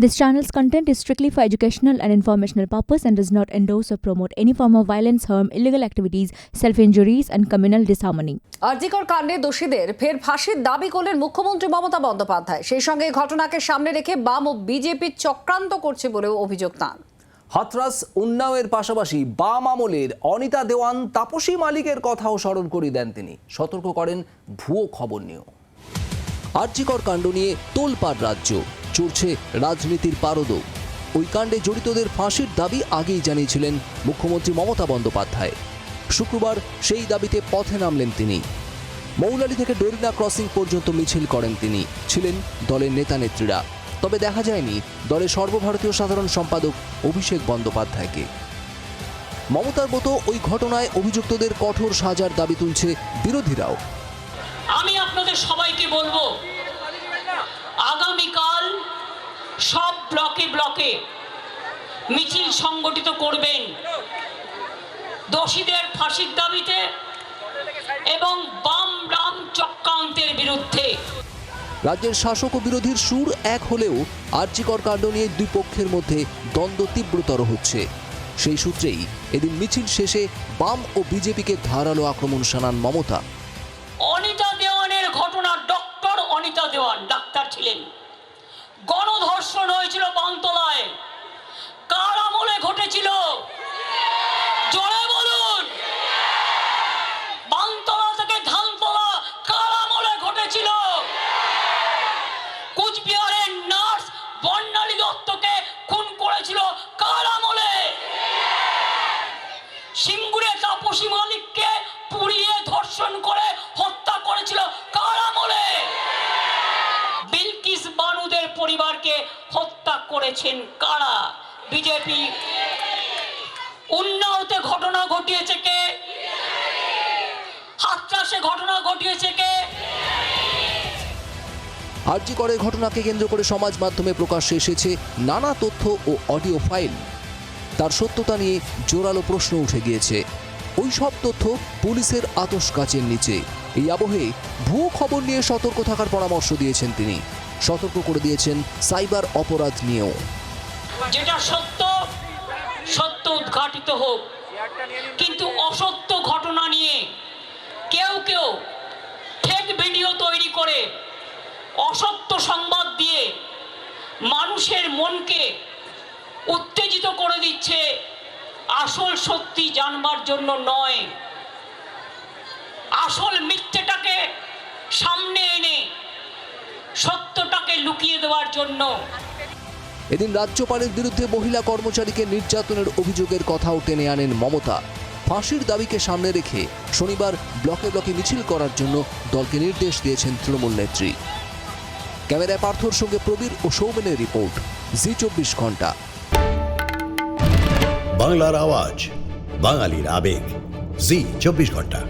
This channel's content is strictly for educational and informational purpose and does not endorse or promote any form of violence, harm, illegal activities, self-injuries and communal disharmony. RG Kar কাণ্ডে দোষীদের ফের ফাঁসির দাবি করলেন মুখ্যমন্ত্রী মমতা বন্দ্যোপাধ্যায় সেই সঙ্গে ঘটনাকে সামনে রেখে বাম ও বিজেপি চক্রান্ত করছে বলেও অভিযোগ তাঁর হাতরাস উন্নাওয়ের পাশাপাশি বাম আমলের অনিতা দেওয়ান তাপসী মালিকের কথাও স্মরণ করিয়ে দেন তিনি সতর্ক করেন ভুয়ো খবর নিয়েও আর্যিকর কাণ্ড নিয়ে তোলপাড় রাজ্য চড়ছে রাজনীতির পারদ ওই কাণ্ডে জড়িতদের ফাঁসির দাবি আগেই জানিয়েছিলেন মুখ্যমন্ত্রী মমতা বন্দ্যোপাধ্যায়। শুক্রবার সেই দাবিতে পথে নামলেন তিনি। মৌলালি থেকে ডোরিনা ক্রসিং পর্যন্ত মিছিল করেন তিনি। ছিলেন দলের নেতানেত্রীরা। তবে দেখা যায়নি দলের সর্বভারতীয় সাধারণ সম্পাদক অভিষেক বন্দ্যোপাধ্যায়কে। মমতার মতো ওই ঘটনায় অভিযুক্তদের কঠোর সাজার দাবি তুলছে বিরোধীরাও। আমি আপনাদের সবাইকে বলব সব ব্লকে ব্লকে মিছিল সংগঠিত করবেন। দোষীদের ফাঁসির দাবিতে এবং বাম রাম চক্রান্তের বিরুদ্ধে। রাজ্যের শাসক ও বিরোধীর সুর এক হলেও আর্যিকর কাণ্ড নিয়ে দুই পক্ষের মধ্যে দ্বন্দ্ব তীব্রতর হচ্ছে। সেই সূত্রেই এদিন মিছিল শেষে বাম ও বিজেপিকে ধারালো আক্রমণ শানান মমতা। অনিতা দেওয়ানের ঘটনা ডক্টর অনিতা দেওয়ান ডাক্তার ছিলেন। হয়েছিল বানতলায় কার আমলে ঘটেছিল? বানতলা থেকে কুচবিহারের নার্স বর্ণালী দত্তকে খুন করেছিল কার আমলে? করেছেন কারা? বিজেপি। উন্নাওতে ঘটনা ঘটিয়েছে কে? হাতরাসে ঘটনা ঘটিয়েছে কে? আর্যিকরের ঘটনাকে কেন্দ্র করে সমাজ মাধ্যমে প্রকাশ্যে এসেছে নানা তথ্য ও অডিও ফাইল। তার সত্যতা নিয়ে জোরালো প্রশ্ন উঠে গিয়েছে। ওই সব তথ্য পুলিশের আতস কাচের নিচে। এই আবহে ভুয়ো খবর নিয়ে সতর্ক থাকার পরামর্শ দিয়েছেন তিনি। সতর্ক করে দিয়েছেন সাইবার অপরাধ নিয়েও। যেটা সত্য সত্য উদ্ঘাটিত হোক। কিন্তু অসত্য ঘটনা নিয়ে কেউ কেউ ফেক ভিডিও তৈরি করে অসত্য সংবাদ দিয়ে মানুষের মনকে উত্তেজিত করে দিচ্ছে আসল সত্যি জানবার জন্য নয়। আসল মিথ্যেটাকে সামনে এনে সত্যটাকে লুকিয়ে দেওয়ার জন্য। এদিন রাজ্যপালের বিরুদ্ধে মহিলা কর্মচারীকে নির্যাতনের অভিযোগের কথাও টেনে আনেন মমতা। ফাঁসির দাবিকে সামনে রেখে শনিবার ব্লকে ব্লকে মিছিল করার জন্য দলকে নির্দেশ দিয়েছেন তৃণমূল নেত্রী। ক্যামেরায় পার্থর সঙ্গে প্রবীর ও সৌমেনের রিপোর্ট জি চব্বিশ ঘণ্টা। বাংলার আওয়াজ বাঙালির আবেগ জি চব্বিশ ঘণ্টা।